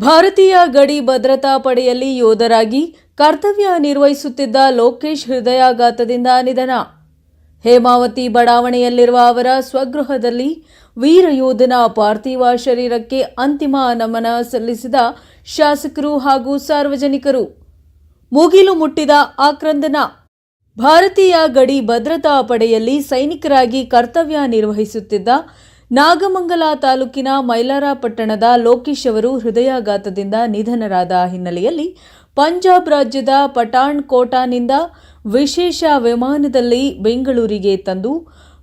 ಭಾರತೀಯ ಗಡಿ ಭದ್ರತಾ ಪಡೆಯಲ್ಲಿ ಯೋಧರಾಗಿ ಕರ್ತವ್ಯ ನಿರ್ವಹಿಸುತ್ತಿದ್ದ ಲೋಕೇಶ್ ಹೃದಯಾಘಾತದಿಂದ ನಿಧನ. ಹೇಮಾವತಿ ಬಡಾವಣೆಯಲ್ಲಿರುವ ಅವರ ಸ್ವಗೃಹದಲ್ಲಿ ವೀರ ಯೋಧನ ಪಾರ್ಥಿವ ಶರೀರಕ್ಕೆ ಅಂತಿಮ ನಮನ ಸಲ್ಲಿಸಿದ ಶಾಸಕರು ಹಾಗೂ ಸಾರ್ವಜನಿಕರು. ಮುಗಿಲು ಮುಟ್ಟಿದ ಆಕ್ರಂದನ. ಭಾರತೀಯ ಗಡಿ ಭದ್ರತಾ ಪಡೆಯಲ್ಲಿ ಸೈನಿಕರಾಗಿ ಕರ್ತವ್ಯ ನಿರ್ವಹಿಸುತ್ತಿದ್ದ ನಾಗಮಂಗಲ ತಾಲೂಕಿನ ಮೈಲಾರ ಪಟ್ಟಣದ ಲೋಕೇಶ್ ಅವರು ಹೃದಯಾಘಾತದಿಂದ ನಿಧನರಾದ ಹಿನ್ನೆಲೆಯಲ್ಲಿ ಪಂಜಾಬ್ ರಾಜ್ಯದ ಪಠಾಣ್ ಕೋಟಾನಿಂದ ವಿಶೇಷ ವಿಮಾನದಲ್ಲಿ ಬೆಂಗಳೂರಿಗೆ ತಂದು,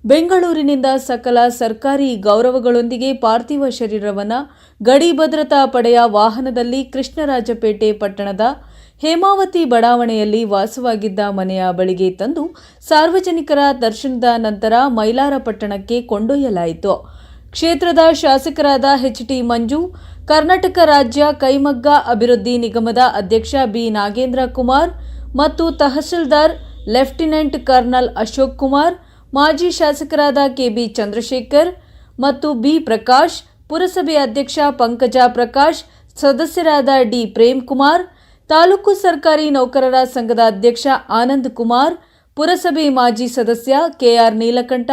ಬೆಂಗಳೂರಿನಿಂದ ಸಕಲ ಸರ್ಕಾರಿ ಗೌರವಗಳೊಂದಿಗೆ ಪಾರ್ಥಿವ ಶರೀರವನ್ನು ಗಡಿ ಭದ್ರತಾ ಪಡೆಯ ವಾಹನದಲ್ಲಿ ಕೃಷ್ಣರಾಜಪೇಟೆ ಪಟ್ಟಣದ ಹೇಮಾವತಿ ಬಡಾವಣೆಯಲ್ಲಿ ವಾಸವಾಗಿದ್ದ ಮನೆಯ ಬಳಿಗೆ ತಂದು ಸಾರ್ವಜನಿಕರ ದರ್ಶನದ ನಂತರ ಮೈಲಾರ ಪಟ್ಟಣಕ್ಕೆ ಕೊಂಡೊಯ್ಯಲಾಯಿತು. ಕ್ಷೇತ್ರದ ಶಾಸಕರಾದ ಎಚ್ ಟಿ ಮಂಜು, ಕರ್ನಾಟಕ ರಾಜ್ಯ ಕೈಮಗ್ಗ ಅಭಿವೃದ್ಧಿ ನಿಗಮದ ಅಧ್ಯಕ್ಷ ಬಿ ನಾಗೇಂದ್ರ ಕುಮಾರ್ ಮತ್ತು ತಹಸೀಲ್ದಾರ್ ಲೆಫ್ಟಿನೆಂಟ್ ಕರ್ನಲ್ ಅಶೋಕ್ ಕುಮಾರ್, ಮಾಜಿ ಶಾಸಕರಾದ ಕೆಬಿ ಚಂದ್ರಶೇಖರ್ ಮತ್ತು ಬಿ ಪ್ರಕಾಶ್, ಪುರಸಭೆ ಅಧ್ಯಕ್ಷ ಪಂಕಜ ಪ್ರಕಾಶ್, ಸದಸ್ಯರಾದ ಡಿ ಪ್ರೇಮ್ ಕುಮಾರ್ ತಾಲೂಕು ಸರ್ಕಾರಿ ನೌಕರರ ಸಂಘದ ಅಧ್ಯಕ್ಷ ಆನಂದ್ ಕುಮಾರ್, ಪುರಸಭೆ ಮಾಜಿ ಸದಸ್ಯ ಕೆಆರ್ ನೀಲಕಂಠ,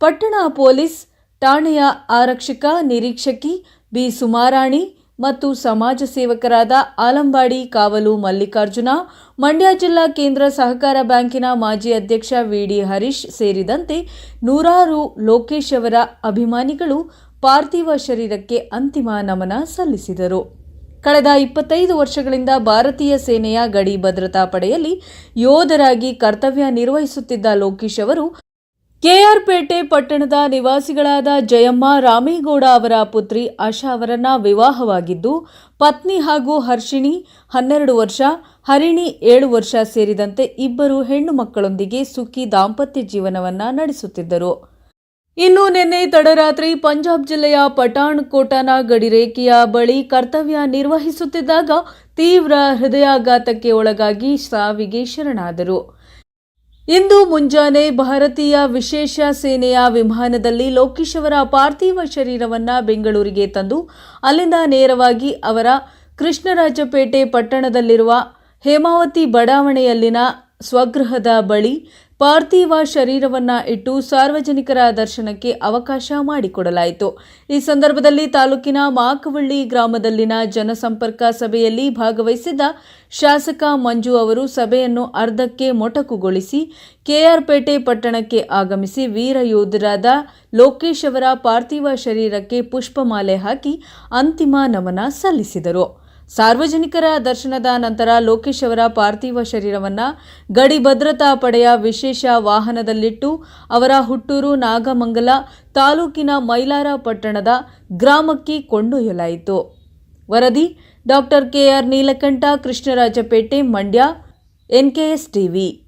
ಪಟ್ಟಣ ಪೊಲೀಸ್ ಠಾಣೆಯ ಆರಕ್ಷಕ ನಿರೀಕ್ಷಕಿ ಬಿ ಸುಮಾರಾಣಿ ಮತ್ತು ಸಮಾಜ ಸೇವಕರಾದ ಆಲಂಬಾಡಿ ಕಾವಲು ಮಲ್ಲಿಕಾರ್ಜುನ, ಮಂಡ್ಯ ಜಿಲ್ಲಾ ಕೇಂದ್ರ ಸಹಕಾರ ಬ್ಯಾಂಕಿನ ಮಾಜಿ ಅಧ್ಯಕ್ಷ ವಿಡಿ ಹರೀಶ್ ಸೇರಿದಂತೆ ನೂರಾರು ಲೋಕೇಶ್ ಅವರ ಅಭಿಮಾನಿಗಳು ಪಾರ್ಥಿವ ಶರೀರಕ್ಕೆ ಅಂತಿಮ ನಮನ ಸಲ್ಲಿಸಿದರು. ಕಳೆದ ಇಪ್ಪತ್ತೈದು ವರ್ಷಗಳಿಂದ ಭಾರತೀಯ ಸೇನೆಯ ಗಡಿ ಭದ್ರತಾ ಪಡೆಯಲ್ಲಿ ಯೋಧರಾಗಿ ಕರ್ತವ್ಯ ನಿರ್ವಹಿಸುತ್ತಿದ್ದ ಲೋಕೇಶ್ ಅವರು ಕೆಆರ್ಪೇಟೆ ಪಟ್ಟಣದ ನಿವಾಸಿಗಳಾದ ಜಯಮ್ಮ ರಾಮೇಗೌಡ ಅವರ ಪುತ್ರಿ ಆಶಾ ಅವರನ್ನ ವಿವಾಹವಾಗಿದ್ದು, ಪತ್ನಿ ಹಾಗೂ ಹರ್ಷಿಣಿ ಹನ್ನೆರಡು ವರ್ಷ, ಹರಿಣಿ ಏಳು ವರ್ಷ ಸೇರಿದಂತೆ ಇಬ್ಬರು ಹೆಣ್ಣು ಮಕ್ಕಳೊಂದಿಗೆ ಸುಖಿ ದಾಂಪತ್ಯ ಜೀವನವನ್ನು ನಡೆಸುತ್ತಿದ್ದರು. ಇನ್ನು ನಿನ್ನೆ ತಡರಾತ್ರಿ ಪಂಜಾಬ್ ಜಿಲ್ಲೆಯ ಪಠಾಣ್ ಕೋಟನ ಗಡಿರೇಖೆಯ ಬಳಿ ಕರ್ತವ್ಯ ನಿರ್ವಹಿಸುತ್ತಿದ್ದಾಗ ತೀವ್ರ ಹೃದಯಾಘಾತಕ್ಕೆ ಒಳಗಾಗಿ ಸಾವಿಗೆ ಶರಣಾದರು. ಇಂದು ಮುಂಜಾನೆ ಭಾರತೀಯ ವಿಶೇಷ ಸೇನೆಯ ವಿಮಾನದಲ್ಲಿ ಲೋಕೇಶ್ ಅವರ ಪಾರ್ಥಿವ ಶರೀರವನ್ನು ಬೆಂಗಳೂರಿಗೆ ತಂದು, ಅಲ್ಲಿಂದ ನೇರವಾಗಿ ಅವರ ಕೃಷ್ಣರಾಜಪೇಟೆ ಪಟ್ಟಣದಲ್ಲಿರುವ ಹೇಮಾವತಿ ಬಡಾವಣೆಯಲ್ಲಿನ ಸ್ವಗೃಹದ ಬಳಿ ಪಾರ್ಥಿವ ಶರೀರವನ್ನ ಇಟ್ಟು ಸಾರ್ವಜನಿಕರ ದರ್ಶನಕ್ಕೆ ಅವಕಾಶ ಮಾಡಿಕೊಡಲಾಯಿತು. ಈ ಸಂದರ್ಭದಲ್ಲಿ ತಾಲೂಕಿನ ಮಾಕವಳ್ಳಿ ಗ್ರಾಮದಲ್ಲಿನ ಜನಸಂಪರ್ಕ ಸಭೆಯಲ್ಲಿ ಭಾಗವಹಿಸಿದ್ದ ಶಾಸಕ ಮಂಜು ಅವರು ಸಭೆಯನ್ನು ಅರ್ಧಕ್ಕೆ ಮೊಟಕುಗೊಳಿಸಿ ಕೆಆರ್ಪೇಟೆ ಪಟ್ಟಣಕ್ಕೆ ಆಗಮಿಸಿ ವೀರ ಯೋಧರಾದ ಲೋಕೇಶ್ ಅವರ ಪಾರ್ಥಿವ ಶರೀರಕ್ಕೆ ಪುಷ್ಪಮಾಲೆ ಹಾಕಿ ಅಂತಿಮ ನಮನ ಸಲ್ಲಿಸಿದರು. ಸಾರ್ವಜನಿಕರ ದರ್ಶನದ ನಂತರ ಲೋಕೇಶ್ ಅವರ ಪಾರ್ಥಿವ ಶರೀರವನ್ನು ಗಡಿ ಭದ್ರತಾ ಪಡೆಯ ವಿಶೇಷ ವಾಹನದಲ್ಲಿಟ್ಟು ಅವರ ಹುಟ್ಟೂರು ನಾಗಮಂಗಲ ತಾಲೂಕಿನ ಮೈಲಾರ ಪಟ್ಟಣದ ಗ್ರಾಮಕ್ಕೆ ಕೊಂಡೊಯ್ಯಲಾಯಿತು. ವರದಿ doctor KR Neelakantha, Krishnarajapete, Mandya NKS TV.